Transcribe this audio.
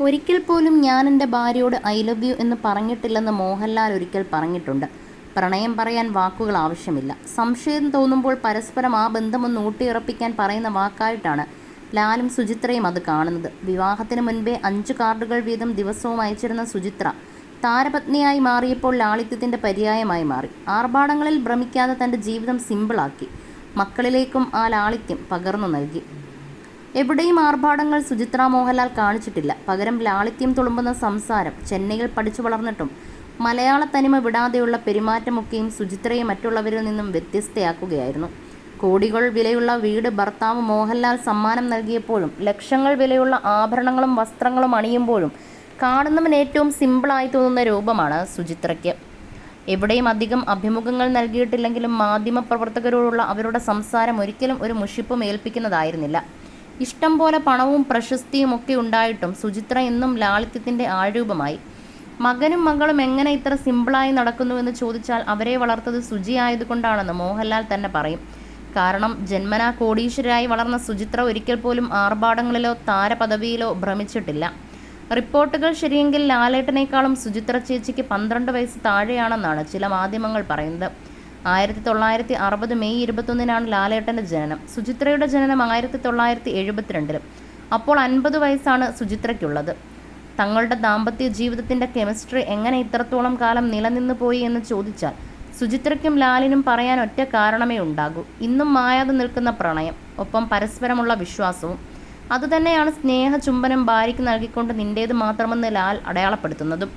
ഒരിക്കൽ പോലും ഞാൻ എന്റെ ഭാര്യയോട് ഐ ലവ് യു എന്ന് പറഞ്ഞിട്ടില്ലെന്ന് മോഹൻലാൽ ഒരിക്കൽ പറഞ്ഞിട്ടുണ്ട്. പ്രണയം പറയാൻ വാക്കുകൾ ആവശ്യമില്ല. സംശയം തോന്നുമ്പോൾ പരസ്പരം ആ ബന്ധമൊന്ന് ഊട്ടിയുറപ്പിക്കാൻ പറയുന്ന വാക്കായിട്ടാണ് ലാലും സുചിത്രയും അത് കാണുന്നത്. വിവാഹത്തിന് മുൻപേ അഞ്ച് കാർഡുകൾ വീതം ദിവസവും അയച്ചിരുന്ന സുചിത്ര താരപത്നിയായി മാറിയപ്പോൾ ലാളിത്യത്തിന്റെ പര്യായമായി മാറി. ആർഭാടങ്ങളിൽ ഭ്രമിക്കാതെ തന്റെ ജീവിതം സിമ്പിളാക്കി മക്കളിലേക്കും ആ ലാളിത്യം പകർന്നു നൽകി. എവിടെയും ആർഭാടങ്ങൾ സുചിത്ര മോഹൻലാൽ കാണിച്ചിട്ടില്ല. പകരം ലാളിത്യം തുളുമ്പുന്ന സംസാരം ചെന്നൈയിൽ പഠിച്ചു വളർന്നിട്ടും മലയാള തനിമ വിടാതെയുള്ള പെരുമാറ്റമൊക്കെയും സുചിത്രയെ മറ്റുള്ളവരിൽ നിന്നും വ്യത്യസ്തയാക്കുകയായിരുന്നു. കോടികൾ വിലയുള്ള വീട് ഭർത്താവ് മോഹൻലാൽ സമ്മാനം നൽകിയപ്പോഴും ലക്ഷങ്ങൾ വിലയുള്ള ആഭരണങ്ങളും വസ്ത്രങ്ങളും അണിയുമ്പോഴും കാണുന്നവൻ ഏറ്റവും സിമ്പിളായി തോന്നുന്ന രൂപമാണ് സുചിത്രയ്ക്ക്. എവിടെയും അധികം അഭിമുഖങ്ങൾ നൽകിയിട്ടില്ലെങ്കിലും മാധ്യമപ്രവർത്തകരോടുള്ള അവരുടെ സംസാരം ഒരിക്കലും ഒരു മുഷിപ്പും ഏൽപ്പിക്കുന്നതായിരുന്നില്ല. ഇഷ്ടം പോലെ പണവും പ്രശസ്തിയും ഒക്കെ ഉണ്ടായിട്ടും സുചിത്ര എന്നും ലാളിത്യത്തിന്റെ ആരൂപമായി മകനും മകളും എങ്ങനെ ഇത്ര സിമ്പിളായി നടക്കുന്നുവെന്ന് ചോദിച്ചാൽ അവരെ വളർത്തത് സുജി ആയതുകൊണ്ടാണെന്ന് മോഹൻലാൽ തന്നെ പറയും. കാരണം ജന്മനാ കോടീശ്വരായി വളർന്ന സുചിത്ര ഒരിക്കൽ പോലും ആർഭാടങ്ങളിലോ താരപദവിയിലോ ഭ്രമിച്ചിട്ടില്ല. റിപ്പോർട്ടുകൾ ശരിയെങ്കിൽ ലാലേട്ടനേക്കാളും സുചിത്ര ചേച്ചിക്ക് പന്ത്രണ്ട് വയസ്സ് താഴെയാണെന്നാണ് ചില മാധ്യമങ്ങൾ പറയുന്നത്. ആയിരത്തി തൊള്ളായിരത്തി അറുപത് മെയ് ഇരുപത്തൊന്നിനാണ് ലാലേട്ടന്റെ ജനനം. സുചിത്രയുടെ ജനനം ആയിരത്തി തൊള്ളായിരത്തി എഴുപത്തിരണ്ടിലും അപ്പോൾ അൻപത് വയസ്സാണ് സുചിത്രയ്ക്കുള്ളത്. തങ്ങളുടെ ദാമ്പത്യ ജീവിതത്തിന്റെ കെമിസ്ട്രി എങ്ങനെ ഇത്രത്തോളം കാലം നിലനിന്നു പോയി എന്ന് ചോദിച്ചാൽ സുചിത്രയ്ക്കും ലാലിനും പറയാൻ ഒറ്റ കാരണമേ ഉണ്ടാകൂ. ഇന്നും മായാതെ നിൽക്കുന്ന പ്രണയം ഒപ്പം പരസ്പരമുള്ള വിശ്വാസവും അതുതന്നെയാണ് സ്നേഹ ചുംബനം ഭാര്യയ്ക്ക് നൽകിക്കൊണ്ട് നിന്റേത് മാത്രമെന്ന് ലാൽ അടയാളപ്പെടുത്തുന്നതും.